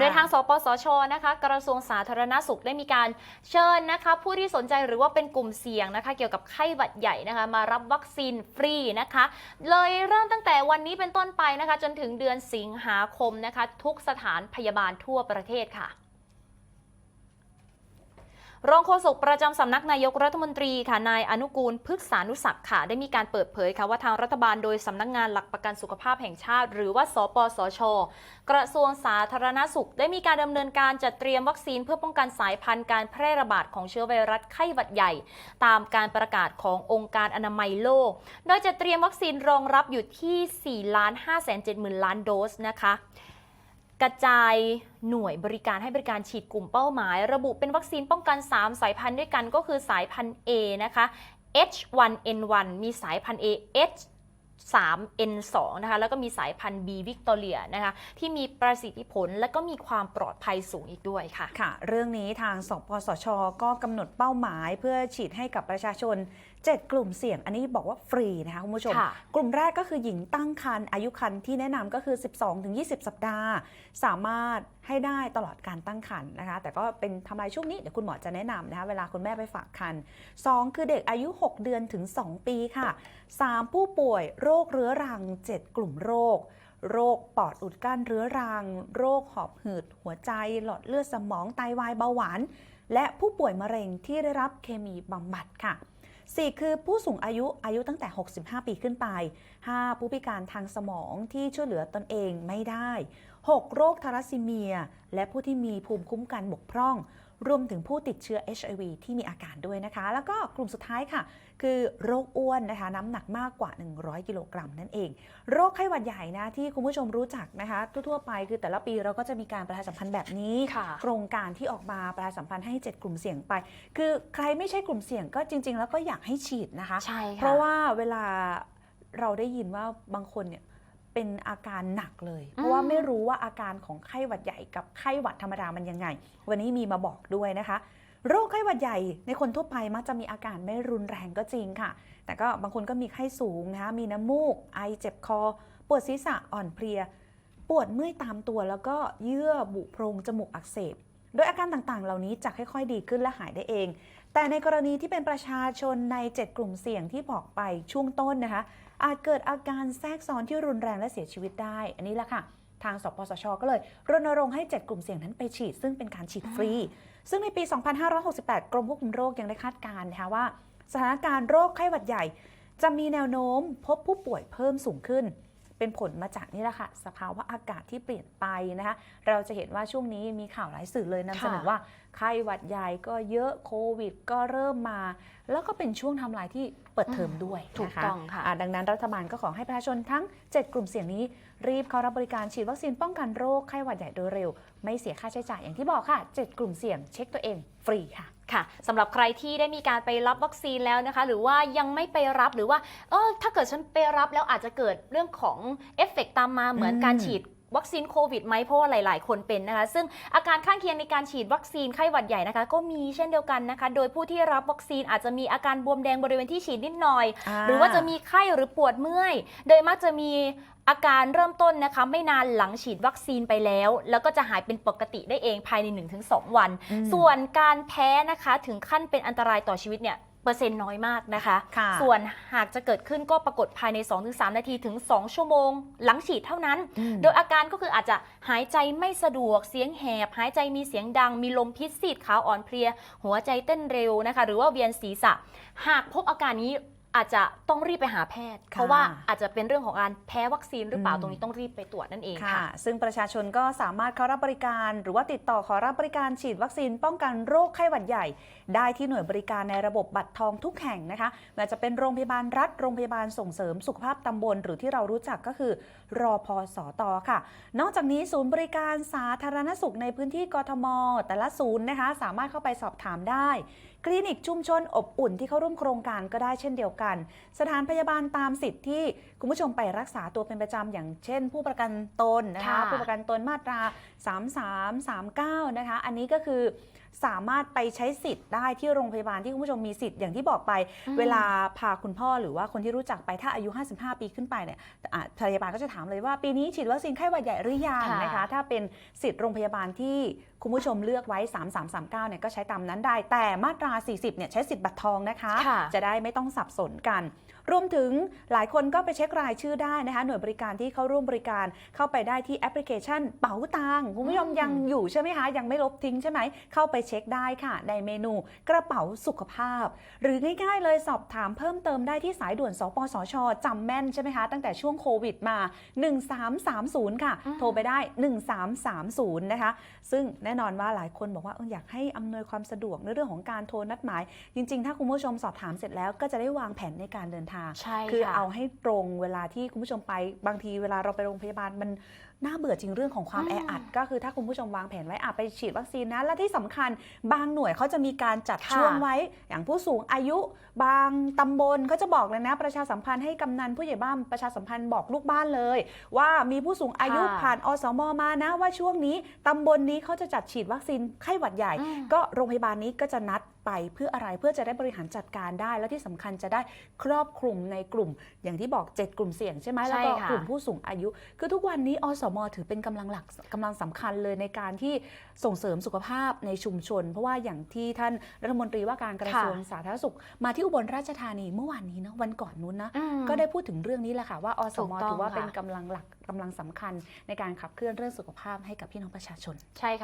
โดยทาง สปสช นะคะ กระทรวงสาธารณสุขได้มีการเชิญนะคะ ผู้ที่สนใจหรือว่าเป็นกลุ่มเสี่ยงนะคะ เกี่ยวกับไข้หวัดใหญ่นะคะ มารับวัคซีนฟรีนะคะ เลยเริ่มตั้งแต่วันนี้เป็นต้นไปนะคะ จนถึงเดือนสิงหาคมนะคะ ทุกสถานพยาบาลทั่วประเทศค่ะ รองโฆษกประจำสำนักนายกรัฐมนตรีค่ะนายอนุกูลพฤกษานุศักดิ์ค่ะได้มีการเปิดเผยค่ะว่าทางรัฐบาลโดยสำนักงานหลักประกันสุขภาพแห่งชาติ หรือว่าสปสช กระทรวงสาธารณสุข ได้มีการดำเนินการจัดเตรียมวัคซีนเพื่อป้องกันสายพันธุ์การแพร่ระบาดของเชื้อไวรัสไข้หวัดใหญ่ ตามการประกาศขององค์การอนามัยโลก โดยจะเตรียมวัคซีนรองรับอยู่ที่4 5 7 0 0 0 ล้านโดสนะคะ กระจายหน่วยบริการให้บริการฉีดกลุ่มเป้าหมาย ระบุเป็นวัคซีนป้องกัน 3 สายพันธุ์ด้วยกันก็คือสายพันธุ์ A นะคะ H1N1 มีสายพันธุ์ A H 3N2 นะคะแล้วก็มีสายพันธุ์ B วิกตอเรียนะคะที่มีประสิทธิผลและก็มีความปลอดภัยสูงอีกด้วยค่ะ ค่ะ เรื่องนี้ทางสปสช ก็กำหนดเป้าหมายเพื่อฉีดให้กับประชาชน 7 กลุ่มเสี่ยง อันนี้บอกว่าฟรีนะคะคุณผู้ชมค่ะกลุ่มแรกก็คือหญิงตั้งครรภ์อายุครรภ์ที่แนะนำก็คือ 12-20 สัปดาห์ สามารถให้ได้ตลอดการตั้งครรภ์นะคะ แต่ก็เป็นทำลายช่วงนี้เดี๋ยวคุณหมอจะแนะนำนะคะเวลาคุณแม่ไปฝากครรภ์2คือเด็กอายุ 6 เดือนถึง 2 ปีค่ะ 3 ผู้ป่วยโรคเรื้อรัง 7 กลุ่มโรค โรคปอดอุดกั้นเรื้อรัง โรคหอบหืด หัวใจ หลอดเลือดสมอง ไตวายเบาหวาน และผู้ป่วยมะเร็งที่ได้รับเคมีบำบัดค่ะ 4 คือผู้สูงอายุอายุตั้งแต่ 65 ปีขึ้นไป 5 ผู้พิการทางสมองที่ช่วยเหลือตนเองไม่ได้ 6 โรคทารัสซีเมีย และผู้ที่มีภูมิคุ้มกันบกพร่อง รวมถึงผู้ติดเชื้อ HIV ที่มีอาการด้วยนะคะ แล้วก็กลุ่มสุดท้ายค่ะ คือโรคอ้วนนะคะ น้ำหนักมากกว่า 100 กิโลกรัมนั่นเอง โรคไข้หวัดใหญ่นะที่คุณผู้ชมรู้จักนะคะ ทั่วๆไปคือแต่ละปีเราก็จะมีการประชาสัมพันธ์แบบนี้ค่ะโครงการที่ออกมาประชาสัมพันธ์ให้ 7 กลุ่มเสี่ยงไป คือใครไม่ใช่กลุ่มเสี่ยงก็จริง ๆ แล้วก็อยากให้ฉีดนะคะใช่ค่ะเพราะว่าเวลาเราได้ยินว่าบางคนเนี่ย เป็นอาการหนักเลย เพราะว่าไม่รู้ว่าอาการของไข้หวัดใหญ่กับไข้หวัดธรรมดามันยังไง วันนี้มีมาบอกด้วยนะคะ โรคไข้หวัดใหญ่ในคนทั่วไปมักจะมีอาการไม่รุนแรงก็จริงค่ะ แต่ก็บางคนก็มีไข้สูงนะคะมีน้ำมูก ไอเจ็บคอ ปวดศีรษะอ่อนเพลีย ปวดเมื่อยตามตัวแล้วก็เยื่อบุโพรงจมูกอักเสบ โดยอาการต่างๆ เหล่านี้จะค่อยๆ ดีขึ้นและหายได้เอง แต่ในกรณีที่เป็นประชาชนใน 7 กลุ่มเสี่ยงที่บอกไปช่วงต้นนะคะ อาจเกิดอาการแทรกซ้อนที่รุนแรงและเสียชีวิตได้ อันนี้แหละค่ะ ทางสปสช ก็เลยรณรงค์ให้ 7 กลุ่มเสี่ยงนั้นไปฉีด ซึ่งเป็นการฉีดฟรี ซึ่งในปี 2568 กรมควบคุมโรคยังได้คาดการณ์นะคะว่า สถานการณ์โรคไข้หวัดใหญ่ จะมีแนวโน้มพบผู้ป่วยเพิ่มสูงขึ้น เป็นผลมาจากนี่แหละค่ะสภาวะอากาศที่เปลี่ยนไปนะคะเราจะเห็นว่าช่วงนี้มีข่าวหลายสื่อเลยนำเสนอค่ะว่าไข้หวัดใหญ่ก็เยอะโควิด ก็เริ่มมา แล้วก็เป็นช่วงทำลายที่เปิดเทอมด้วยถูกนะคะต้องค่ะอ่าดังนั้นรัฐบาลก็ขอให้ประชาชนทั้ง 7 กลุ่มเสี่ยงนี้ รีบเข้ารับบริการฉีดวัคซีนป้องกันโรคไข้หวัดใหญ่โดยเร็ว ไม่เสียค่าใช้จ่ายอย่างที่บอกค่ะ 7 กลุ่มเสี่ยงเช็คตัวเองฟรีค่ะ ค่ะสำหรับใครที่ได้มีการไปรับวัคซีนแล้วนะคะ หรือว่ายังไม่ไปรับหรือว่าเออถ้าเกิดฉันไปรับแล้วอาจจะเกิดเรื่องของเอฟเฟกตามมาเหมือนการฉีด วัคซีนโควิดไหมเพราะว่าหลาย ๆ คนเป็นนะคะ ซึ่งอาการข้างเคียงในการฉีดวัคซีนไข้หวัดใหญ่นะคะ ก็มีเช่นเดียวกันนะคะ โดยผู้ที่รับวัคซีนอาจจะมีอาการบวมแดงบริเวณที่ฉีดนิดหน่อย หรือว่าจะมีไข้หรือปวดเมื่อย โดยมักจะมีอาการเริ่มต้นนะคะไม่นานหลังฉีดวัคซีนไปแล้ว แล้วก็จะหายเป็นปกติได้เองภายใน 1-2 วันอืมส่วนการแพ้นะคะถึงขั้นเป็นอันตรายต่อชีวิตเนี่ย เปอร์เซ็นต์น้อยมากนะคะค่ะส่วนหากจะเกิดขึ้นก็ปรากฏภายใน 2-3 นาทีถึง 2 ชั่วโมง หลังฉีดเท่านั้นอืมโดยอาการก็คืออาจจะหายใจไม่สะดวก เสียงแหบ หายใจมีเสียงดัง มีลมพิษซีดขาวอ่อนเพลีย หัวใจเต้นเร็วนะคะ หรือว่าเวียนศีรษะ หากพบอาการนี้ อาจจะต้องรีบไปหาแพทย์ เพราะว่าอาจจะเป็นเรื่องของการแพ้วัคซีนหรือเปล่าอืมตรงนี้ต้องรีบไปตรวจนั่นเองค่ะค่ะ ซึ่งประชาชนก็สามารถเข้ารับบริการ หรือว่าติดต่อขอรับบริการฉีดวัคซีนป้องกันโรคไข้หวัดใหญ่ ได้ที่หน่วยบริการในระบบบัตรทองทุกแห่งนะคะไม่ว่าจะเป็นโรงพยาบาลรัฐโรงพยาบาลส่งเสริมสุขภาพตำบล หรือที่เรารู้จักก็คือรอพอสอตอค่ะ นอกจากนี้ศูนย์บริการสาธารณสุขในพื้นที่กทม แต่ละศูนย์นะคะ สามารถเข้าไปสอบถามได้ คลินิกชุมชนอบอุ่นที่เข้าร่วมโครงการก็ได้เช่นเดียวกันสถานพยาบาลตามสิทธิ์ที่คุณผู้ชมไปรักษาตัวเป็นประจำอย่างเช่น ผู้ประกันตนนะคะ ค่ะ ผู้ประกันตนมาตรา 33 39 นะคะ อันนี้ก็คือ สามารถไปใช้สิทธิ์ได้ที่โรงพยาบาลที่คุณผู้ชมมีสิทธิ์อย่างที่บอกไปอืมเวลาพาคุณพ่อหรือว่าคนที่รู้จักไปถ้าอายุ 55 ปีขึ้นไปเนี่ยอะพยาบาลก็จะถามเลยว่าปีนี้ฉีดวัคซีนไข้หวัดใหญ่หรือยังค่ะนะคะถ้าเป็นสิทธิ์โรงพยาบาลที่คุณผู้ชมเลือกไว้ 3339 เนี่ยก็ใช้ตามนั้นได้ แต่มาตรา 40 เนี่ยใช้สิทธิ์บัตรทองนะคะค่ะจะได้ไม่ต้องสับสนกัน รวมถึงหลายคนก็ไปเช็ครายชื่อได้นะคะ หน่วยบริการที่เข้าร่วมบริการเข้าไปได้ที่แอปพลิเคชันเป๋าตังค์คุณผู้ชมอืมยังอยู่ใช่ไหมคะ ยังไม่ลบทิ้งใช่ไหม เข้าไปเช็คได้ค่ะ ในเมนูกระเป๋าสุขภาพ หรือง่ายๆเลยสอบถามเพิ่มเติมได้ที่สายด่วนสปสชจำแม่นใช่ไหมคะ ตั้งแต่ช่วงโควิดมา 1330 ค่ะอืมโทรไปได้ 1330 นะคะ ซึ่งแน่นอนว่าหลายคนบอกว่าเอออยากให้อำนวยความสะดวกในเรื่องของการโทรนัดหมาย จริงๆ ถ้าคุณผู้ชมสอบถามเสร็จแล้วก็จะได้วางแผนในการเดินทางใช่คือค่ะเอาให้ตรงเวลาที่คุณผู้ชมไปบางทีเวลาเราไปโรงพยาบาลมันน่าเบื่อจริงเรื่องของความอืมแออัด ก็คือถ้าคุณผู้ชมวางแผนไว้อะไปฉีดวัคซีนนะและที่สำคัญบางหน่วยเขาจะมีการจัดค่ะช่วงไว้ อย่างผู้สูงอายุบางตำบลเขาจะบอกเลยนะ ประชาสัมพันธ์ให้กำนันผู้ใหญ่บ้านประชาสัมพันธ์บอกลูกบ้านเลย ว่ามีผู้สูงอายุค่ะผ่านอสมมานะว่าช่วงนี้ตำบลนี้เขาจะจัดฉีดวัคซีนไข้หวัดใหญ่อืมก็โรงพยาบาลนี้ก็จะนัดไปเพื่ออะไรเพื่อจะได้บริหารจัดการได้ และที่สำคัญจะได้ครอบคลุมในกลุ่ม อย่างที่บอก 7 กลุ่มเสี่ยงใช่ไหมใช่แล้วก็ค่ะกลุ่มผู้สูงอายุ คือทุกวันนี้อสม ถือเป็นกำลังหลักกำลังสำคัญเลยในการที่ส่งเสริมสุขภาพในชุมชน เพราะว่าอย่างที่ท่านรัฐมนตรีว่าการกระทรวงสาธารณสุข มาที่อุบลราชธานีเมื่อวานนี้นะวันก่อนนู้นนะอืมก็ได้พูดถึงเรื่องนี้แหละค่ะว่าอสถูมกต้องถือว่าค่ะเป็นกำลังหลักกำลังสำคัญในการขับเคลื่อนเรื่องสุขภาพให้กับพี่น้องประชาชนใช่ค่ะ